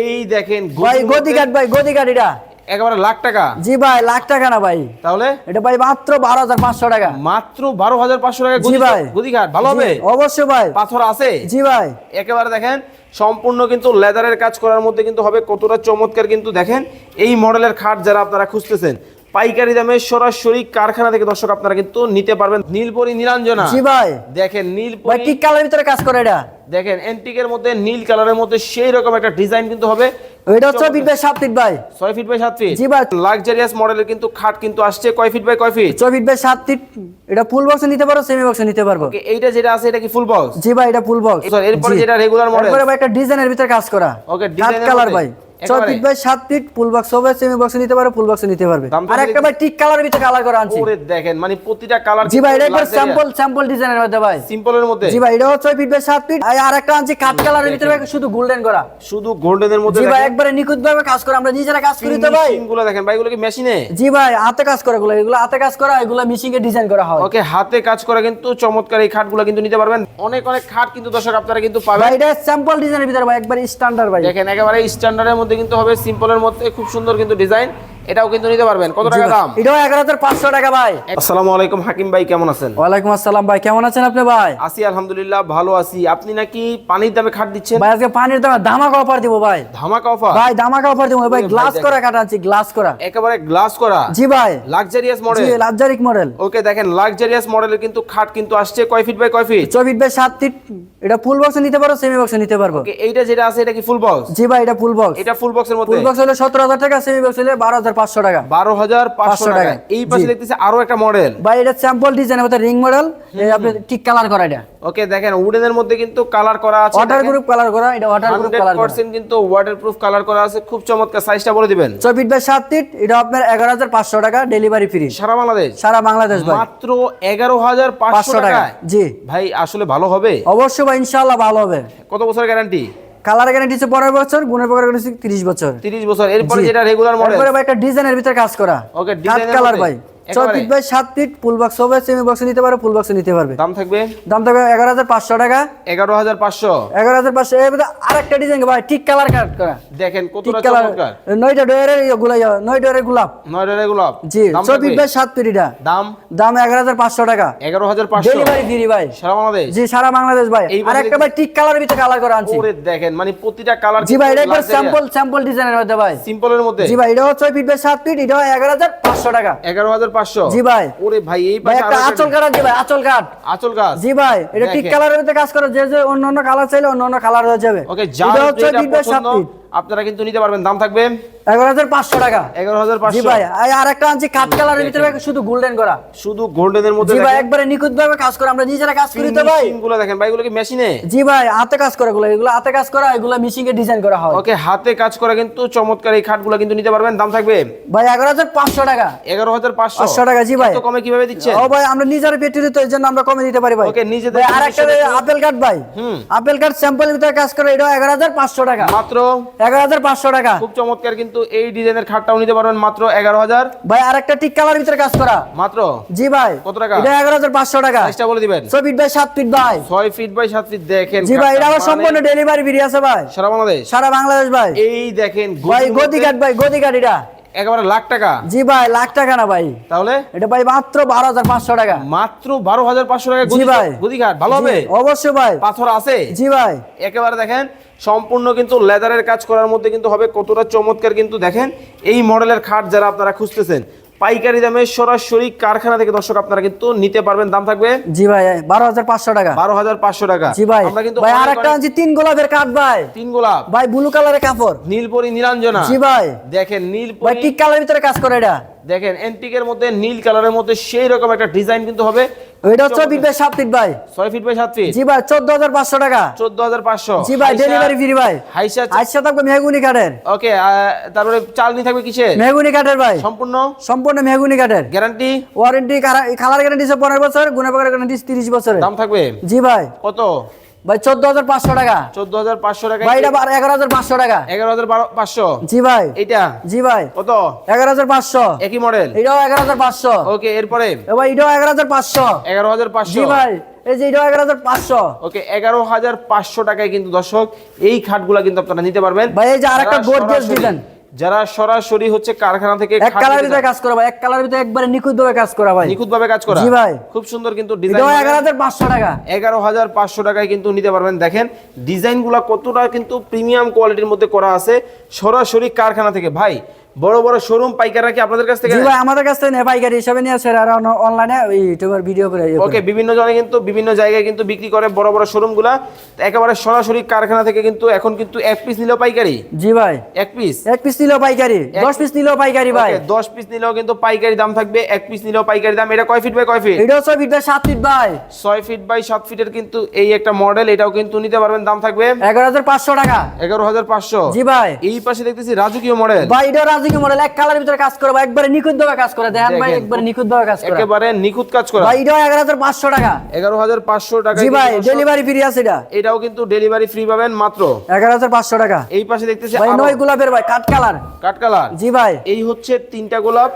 এই দেখেন ভাই গদি কাঠ ভাই গদি কাঠ এটা। একেবারে লাখ টাকা। জি ভাই লাখ টাকা না ভাই। তাহলে? এটা ভাই মাত্র বারো হাজার পাঁচশো টাকা। মাত্র বারো হাজার পাঁচশো টাকা জি ভাই। গদি ঘাট ভালো হবে? অবশ্যই ভাই। পাথর আছে? জি ভাই। একেবারে দেখেন সম্পূর্ণ কিন্তু লেদারের কাজ করার মধ্যে কিন্তু হবে কতটা চমৎকার কিন্তু দেখেন এই মডেলের খাট যারা আপনারা খুঁজতেছেন পাইকারি দামে সরাসরি কারখানা থেকে দর্শক আপনারা কিন্তু নিতে পারবেন। নীলপরি নীলাঞ্জনা। জি ভাই। দেখেন ভাই নীলপরি টিক কালার ভিতরে কাজ করে এটা? দেখেন এন্টিকের মধ্যে নীল কালারের মধ্যে সেই রকম একটা ডিজাইন কিন্তু হবে। এটা হচ্ছে ফিট বাই সাত ফিট ভাই। ছয় ফিট বাই সাত ফিট জি ভাই। লাক্সারিয়াস মডেলের কিন্তু খাট কিন্তু আসছে। কয় ফিট বাই কয় ফিট ছয় ফিট বাই সাত ফিট এটা ফুল বক্স নিতে পারো সেমি বক্স নিতে পারব। ওকে এইটা যেটা আছে এটা কি ফুল বক্স জি ভাই এটা ফুল বক্স স্যার এরপরে যেটা রেগুলার মডেল এরপরে ভাই একটা ডিজাইনের ভিতরে কাজ করা। ওকে এর কালার ভাই। ছয় ফিট বাই সাত ফিট ফুল বক্স হবে সেমি বক্স নিতে ফুল বক্স নিতে পারবে। দাম আর একটা ভাই টিক কালার ভিতরে কালার করা আনছি। ওরে দেখেন মানে প্রতিটা কালার জি ভাই এটা একবার স্যাম্পল স্যাম্পল ডিজাইনের মধ্যে ভাই। সিম্পলের মধ্যে? জি ভাই এটা হচ্ছে ফিট বাই সাত ফিট আর একটা আনছি কাট কালারের ভিতরে শুধু গোল্ডেন করা। শুধু গোল্ডেনের মধ্যে জি ভাই একবারে নিখুঁত ভাবে কাজ করে আমরা নিজেরা কাজ করি তো ভাই। গুলো দেখেন ভাই এগুলো কি মেশিনে জি ভাই হাতে কাজ করা গুলো এগুলো হাতে কাজ করা এগুলো মেশিং এ ডিজাইন করা হয়। ওকে হাতে কাজ করা কিন্তু চমৎকার এই খাটগুলো কিন্তু নিতে পারবেন। অনেক অনেক খাট কিন্তু দর্শক আপনারা কিন্তু ভাই পাবেন। এটা স্যাম্পল ডিজাইনের ভিতরে ভাই একবার স্ট্যান্ডার্ড ভাই। দেখেন একেবারে স্ট্যান্ডার্ডের মধ্যে কিন্তু হবে সিম্পলের মধ্যে খুব সুন্দর কিন্তু ডিজাইন এটাও কিন্তু নিতে পারবেন। কত টাকা দাম? এটাও এগারো হাজার পাঁচশো টাকা ভাই। আসসালামু আলাইকুম হাকিম ভাই কেমন আছেন? ওয়ালাইকুম আসসালাম ভাই কেমন আছেন আপনি ভাই? আছি আলহামদুলিল্লাহ ভালো আছি। আপনি নাকি পানির দামে খাট দিচ্ছেন? ভাই আজকে পানির দামে ধামাকা অফার দিব ভাই। ধামাকা অফার? ভাই ধামাকা অফার দিব ভাই। গ্লাস করা কাটা আনছি গ্লাস করা। একেবারে গ্লাস করা? জি ভাই। লাক্সারিয়াস জি মডেল লাক্সারিক মডেল ওকে দেখেন লাক্সারিয়াস মডেলের কিন্তু খাট কিন্তু আসছে। কয় ফিট বাই কয় ফিট চব্বিশ বাই সাত ফিট এটা ফুল বক্স নিতে পারো সেমি বক্স নিতে পারব। ওকে এইটা যেটা আছে এটা কি ফুল বক্স জি ভাই এটা ফুল বক্স এটা ফুল বক্সের মধ্যে? ফুল বক্স হলে সতেরো হাজার টাকা সেমি বক্স হলে বারো হাজার পাঁচশো টাকা। বারো হাজার পাঁচশো টাকা। এই পাশে দেখতেছি আরও একটা মডেল ভাই এটা স্যাম্পল ডিজাইন রিং মডেল আপনি ঠিক কালার করা এটা। ওকে দেখেন উডেনের মধ্যে কিন্তু কালার করা আছে ওয়াটার গ্রুপ কালার করা এটা ওয়াটার গ্রুপ কালার করা। কিন্তু ওয়াটার প্রুফ কালার করা আছে। খুব চমৎকার সাইজটা বলে দিবেন। চব্বিশ বাই সাত ফিট এটা আপনার এগারো হাজার পাঁচশো টাকা ডেলিভারি ফ্রি সারা বাংলাদেশ? সারা বাংলাদেশ ভাই। মাত্র এগারো হাজার পাঁচশো টাকা জি। ভাই আসলে ভালো হবে? অবশ্যই ভাই ইনশাআল্লাহ ভালো হবে। কত বছর গ্যারান্টি কালার গ্যারান্টি হচ্ছে পনেরো বছর গুণের পকার গ্যারান্টি তিরিশ বছর। তিরিশ বছর এরপরে যেটা রেগুলার মডেল এরপর ভাই একটা ডিজাইনের ভিতরে কাজ করা। ওকে, ডিজাইন কালার ভাই। ছয় ফিট বাই সাত ফিট ফুল বক্স হবে সেমি বক্স নিতে পারো ফুল বক্স নিতে পারবে। দাম থাকবে? দাম থাকবে এগারো হাজার পাঁচশো টাকা। এগারো হাজার পাঁচশো। এগারো হাজার পাঁচশো এর মধ্যে আরেকটা ডিজাইন ভাই ঠিক কালার কাট করা। দেখেন ঠিক কালার নয়টা ডয়ের গোলাই নয় ডয়ের গোলাপ। নয় ডলার গোলাপ। জি ছয় ফিট বাই সাত ফিট এটা। দাম? দাম এগারো হাজার পাঁচশো টাকা। এগারো হাজার পাঁচশো। ডেলিভারি ফ্রি ভাই। সারা বাংলাদেশ? জি সারা বাংলাদেশ ভাই। আর একটা ভাই ঠিক কালার ভিতরে কালার করে আনছি। ওরে দেখেন মানে প্রতিটা কালার জি ভাই এটা একবার স্যাম্পল স্যাম্পল ডিজাইনের মধ্যে ভাই। সিম্পলের মধ্যে? জি ভাই এটা হচ্ছে ফিট বাই সাত ফিট এটা এগারো হাজার পাঁচশো টাকা। এগারো হাজার জি ভাই। ওরে ভাই এই পাশে একটা আঁচল ভাই আঁচল আচল জি ভাই এটা ঠিক কালারের মধ্যে কাজ করে যে যে অন্য অন্য কালার চাইলে অন্য অন্য কালার হয়ে যাবে। ওকে এটা হচ্ছে বাই ফিট আপনারা কিন্তু নিতে পারবেন। দাম থাকবে এগারো হাজার পাঁচশো টাকা। এগারো হাজার পাঁচশো। ভাই আর আরেকটা আনছি কাঠ কালারের ভিতরে শুধু গোল্ডেন করা। শুধু গোল্ডেনের মধ্যে জি ভাই একবারে নিখুঁত ভাবে কাজ করে আমরা নিজেরা কাজ করি তো ভাই। গুলো দেখেন ভাই এগুলো কি মেশিনে জি ভাই হাতে কাজ করে গুলো এগুলো হাতে কাজ করা এগুলো মিশিং ডিজাইন করা হয়। ওকে হাতে কাজ করা কিন্তু চমৎকার এই খাটগুলো কিন্তু নিতে পারবেন। দাম থাকবে? ভাই এগারো হাজার পাঁচশো টাকা। এগারো হাজার পাঁচশো। টাকা জি ভাই। কমে কীভাবে দিচ্ছেন? ও ভাই আমরা নিজেরা জন্য আমরা কমে দিতে পারি ভাই। ওকে, নিজেদের আপেল কাঠ ভাই। আপেল কাঠ স্যাম্পল ভিতরে কাজ করে এটা এগারো হাজার পাঁচশো টাকা। মাত্র এগারো হাজার পাঁচশো টাকা। খুব চমৎকার কিন্তু এই ডিজাইনের খাটটাও নিতে পারবেন মাত্র এগারো হাজার। ভাই আরেকটা টিক কালার ভিতরে কাজ করা। মাত্র? জি ভাই কত টাকা? এটা এগারো হাজার পাঁচশো টাকা। সাইজটা বলে দিবেন। ছয় ফিট বাই সাত ফিট ভাই। ছয় ফিট বাই সাত ফিট দেখেন জি ভাই এটা আমার মানে সম্পূর্ণ ডেলিভারি ফ্রি আছে ভাই। সারা বাংলাদেশ? সারা বাংলাদেশ ভাই। এই দেখেন ভাই গদি কাঠ ভাই গদি কাঠ এটা। একেবারে লাখ টাকা? জি ভাই লাখ টাকা না ভাই। তাহলে? এটা ভাই মাত্র বারো হাজার পাঁচশো টাকা। মাত্র বারো হাজার পাঁচশো টাকা জি ভাই। গদি ঘাট ভালো হবে? অবশ্যই ভাই। পাথর আছে? জি ভাই। একেবারে দেখেন সম্পূর্ণ কিন্তু লেদারের কাজ করার মধ্যে কিন্তু হবে কতটা চমৎকার কিন্তু দেখেন। এই মডেলের খাট যারা আপনারা খুঁজতেছেন পাইকারি দামে সরাসরি কারখানা থেকে দর্শক আপনারা কিন্তু নিতে পারবেন। দাম থাকবে জি ভাই বারো হাজার পাঁচশো টাকা। বারো হাজার পাঁচশো টাকা। জি ভাই আমরা কিন্তু ভাই আর একটা আনছি তিন গোলাপের কাঠ ভাই। তিন গোলাপ। ভাই ব্লু কালারের কাপড়। নীলপরি নীলাঞ্জনা। জি ভাই। দেখেন নীল নীলপরি টিক কালারের ভিতরে কাজ করে এটা? দেখেন এন্টিকের মধ্যে নীল কালারের মধ্যে সেই রকম একটা ডিজাইন কিন্তু হবে। এটা হচ্ছে ফিট বাই সাত ফিট ভাই। ছয় ফিট বাই সাত ফিট জি ভাই চোদ্দ হাজার পাঁচশো টাকা। চোদ্দ হাজার পাঁচশো। জি ভাই ডেলিভারি ফ্রি ভাই। হাইসা হাইসা থাকবে মেহগুনি কাঠের। ওকে তারপরে চালনি থাকবে কিসের? মেহগুনি কাঠের ভাই। সম্পূর্ণ? সম্পূর্ণ মেহগুনি কাঠের। গ্যারান্টি? ওয়ারেন্টি কালার গ্যারান্টি পনেরো বছর গুণের প্রকার গ্যারান্টি তিরিশ বছরের। দাম থাকবে? জি ভাই। কত? ভাই চোদ্দ হাজার পাঁচশো টাকা। চোদ্দ হাজার পাঁচশো টাকা ভাই এটা এগারো হাজার পাঁচশো টাকা। এগারো হাজার পাঁচশো। জি ভাই। এইটা? জি ভাই। কত? এগারো হাজার পাঁচশো। একই মডেল এটাও এগারো হাজার পাঁচশো। ওকে এরপরে? এবার এটাও এগারো হাজার পাঁচশো। এগারো হাজার জি পাঁচশো ভাই এই যে এটা এগারো হাজার পাঁচশো। ওকে এগারো হাজার পাঁচশো টাকায় কিন্তু দর্শক এই খাটগুলা কিন্তু আপনারা নিতে পারবেন। ভাই, এই যে আরেকটা যারা gorgeous সরাসরি- design। যারা সরাসরি হচ্ছে কারখানা থেকে এক কালার ভিতরে কাজ করা ভাই এক কালার ভিতরে একবারে নিখুঁত ভাবে কাজ করা ভাই। নিখুঁত ভাবে কাজ করা। জি ভাই। খুব সুন্দর কিন্তু ডিজাইন হাজার পাঁচশো টাকা। এগারো হাজার পাঁচশো টাকায় কিন্তু নিতে পারবেন। দেখেন ডিজাইনগুলো কতটা কিন্তু প্রিমিয়াম কোয়ালিটির মধ্যে করা আছে সরাসরি কারখানা থেকে। ভাই বড় বড় শোরুম পাইকাররা কি আপনাদের কাছ থেকে জি ভাই আমাদের কাছ থেকে নেয় পাইকারি হিসাবে নিয়ে আসে আর অনলাইনে ইউটিউবের ভিডিও করে ইয়ে ওকে বিভিন্ন জনে কিন্তু বিভিন্ন জায়গায় কিন্তু বিক্রি করে বড় বড় শোরুমগুলা একেবারে সরাসরি কারখানা থেকে কিন্তু এখন কিন্তু এক পিস নিলেও পাইকারি? জি ভাই। এক পিস এক পিস নিলেও পাইকারি দশ পিস নিলেও পাইকারি ভাই। দশ পিস নিলেও কিন্তু পাইকারি দাম থাকবে এক পিস নিলেও পাইকারি দাম। এটা কয় ফিট বাই কয় ফিট এটাও ছয় ফিট বাই সাত ফিট ভাই। ছয় ফিট বাই সাত ফিটের কিন্তু এই একটা মডেল এটাও কিন্তু নিতে পারবেন দাম থাকবে এগারো হাজার পাঁচশো টাকা। এগারো হাজার পাঁচশো। জি ভাই। এই পাশে দেখতেছি রাজকীয় মডেল ভাই এটাও রাজকীয় মডেল এক কালারের ভিতরে কাজ করব একবারে নিখুঁত ভাবে কাজ করে দেখেন ভাই একবারে নিখুঁত ভাবে কাজ করে একেবারে নিখুঁত কাজ করে ভাই এটা এগারো হাজার পাঁচশো টাকা। এগারো হাজার পাঁচশো টাকা জি ভাই ডেলিভারি ফ্রি আছে এটা। এটাও কিন্তু ডেলিভারি ফ্রি পাবেন মাত্র। এগারো হাজার পাঁচশো টাকা। এই পাশে দেখতেছি ভাই নয় গোলাপের ভাই কাঠ কালার। কাট কালার। জি ভাই। এই হচ্ছে তিনটা গোলাপ।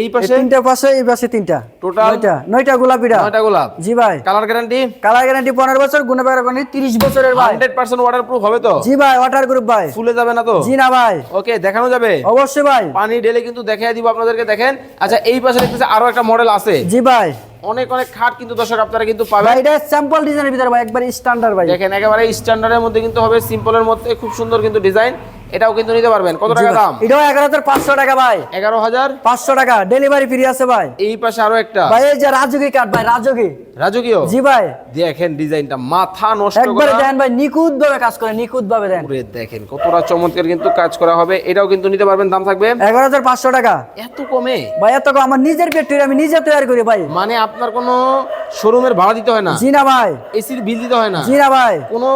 এই পাশে? তিনটা পাশে এই পাশে তিনটা। Total? নয়টা নয়টা গোলাপিটা নয়টা গোলাপ। জি ভাই। কালার গ্যারান্টি কালার গ্যারান্টি পনেরো বছর গুণে গ্যারান্টি তিরিশ বছরের ভাই। হান্ড্রেড পার্সেন্ট ওয়াটার প্রুফ হবে তো? জি ভাই ওয়াটার গ্রুপ ভাই। ফুলে যাবে না তো? জি না ভাই। ওকে দেখানো যাবে? অবশ্যই ভাই। পানি ঢেলে কিন্তু দেখাই দিব আপনাদেরকে দেখেন। আচ্ছা এই পাশে দেখতেছি আরও একটা মডেল আছে। জি ভাই। অনেক অনেক খাট কিন্তু দর্শক আপনারা কিন্তু পাবেন। এটা স্যাম্পল ডিজাইনের ভিতরে ভাই একবার স্ট্যান্ডার্ড ভাই। দেখেন একেবারে স্ট্যান্ডার্ডের মধ্যে কিন্তু হবে সিম্পলের মধ্যে খুব সুন্দর কিন্তু ডিজাইন এটাও কিন্তু নিতে পারবেন। কত টাকা দাম? এটাও এগারো হাজার পাঁচশো টাকা ভাই। এগারো হাজার? পাঁচশো টাকা। ডেলিভারি ফ্রি আছে ভাই। এই পাশে আরও একটা। ভাই এই যে রাজুকি কাঠ ভাই রাজুকি। রাজকীয় জি ভাই। দেখেন ডিজাইনটা মাথা নষ্ট একবারে দেন ভাই নিখুঁত ভাবে কাজ করে নিখুঁত ভাবে দেন। পুরে দেখেন কতটা চমৎকার কিন্তু কাজ করা হবে। এটাও কিন্তু নিতে পারবেন দাম থাকবে? এগারো হাজার পাঁচশো টাকা। এত কমে? ভাই এত কম, আমার নিজের ফ্যাক্টরি আমি নিজে তৈরি করি ভাই। মানে আপনার কোনো শোরুমের ভাড়া দিতে হয় না? জি না ভাই। এসির বিল দিতে হয় না? জি না ভাই। কোনো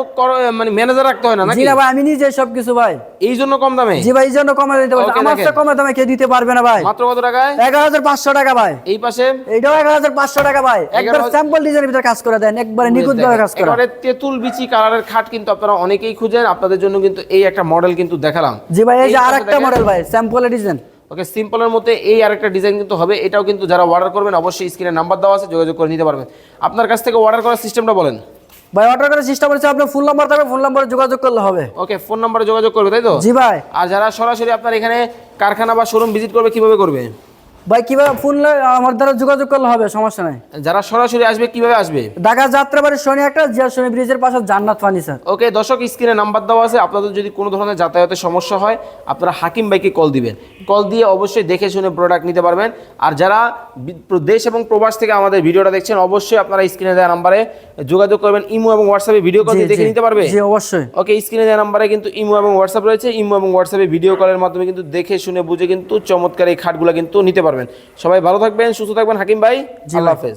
মানে ম্যানেজার রাখতে হয় না জি না ভাই আমি নিজে সবকিছু ভাই। এই জন্য কম দামে? জি ভাই এই জন্য কমে দিতে পারছি। আমার। চেয়ে কমে দামে কে দিতে পারবে না ভাই। মাত্র কত টাকায়? এগারো হাজার পাঁচশো টাকা ভাই। এই পাশে? এইটাও এগারো হাজার পাঁচশো টাকা ভাই। একবার স্যাম্পল ডিজাইনের ভিতরে কাজ করে দেন একবারে নিখুঁত ভাবে কাজ করে। একেবারে তেঁতুল বিচি কালারের খাট কিন্তু আপনারা অনেকেই খুঁজেন আপনাদের জন্য কিন্তু এই একটা মডেল কিন্তু দেখালাম। জি ভাই এই যে আরেকটা মডেল ভাই স্যাম্পল ডিজাইন ওকে সিম্পলের মধ্যে এই আরেকটা ডিজাইন কিন্তু হবে এটাও কিন্তু যারা অর্ডার করবেন অবশ্যই স্ক্রিনে নাম্বার দেওয়া আছে যোগাযোগ করে নিতে পারবেন। আপনার কাছ থেকে অর্ডার করার সিস্টেমটা বলেন। ভাই অর্ডার করার চেষ্টা করছি আপনার ফোন নাম্বার থাকবে ফোন নাম্বারে যোগাযোগ করলে হবে। ওকে ফোন নাম্বারে যোগাযোগ করবে তাই তো? জি ভাই। আর যারা সরাসরি আপনার এখানে কারখানা বা শোরুম ভিজিট করবে কীভাবে করবে? ভাই কীভাবে ফোন আমার দ্বারা যোগাযোগ করলে হবে? সমস্যা নাই। যারা সরাসরি আসবে কীভাবে আসবে? ঢাকা যাত্রাবাড়ি শনি একটা জিয়া শনি ব্রিজের পাশে জান্নাত ফার্নিচার ওকে দর্শক স্ক্রিনে নাম্বার দেওয়া আছে। আপনাদের যদি কোনো ধরনের যাতায়াতের সমস্যা হয় আপনারা হাকিম ভাইকে কল দিবেন। কল দিয়ে অবশ্যই দেখে শুনে প্রোডাক্ট নিতে পারবেন। আর যারা দেশ এবং প্রবাস থেকে আমাদের ভিডিওটা দেখছেন অবশ্যই আপনারা স্ক্রিনে দেওয়া নাম্বারে যোগাযোগ করবেন। ইমো এবং হোয়াটসঅ্যাপে ভিডিও কল দেখে নিতে পারবে? জি অবশ্যই। ওকে স্ক্রিনে দেওয়া নাম্বারে কিন্তু ইমো এবং হোয়াটসঅ্যাপ রয়েছে। ইমো এবং হোয়াটসঅ্যাপে ভিডিও কলের মাধ্যমে কিন্তু দেখে শুনে বুঝে কিন্তু চমৎকার এই খাটগুলো কিন্তু নিতে পারবেন। সবাই ভালো থাকবেন সুস্থ থাকবেন। হাকিম ভাই আল্লাহ হাফেজ।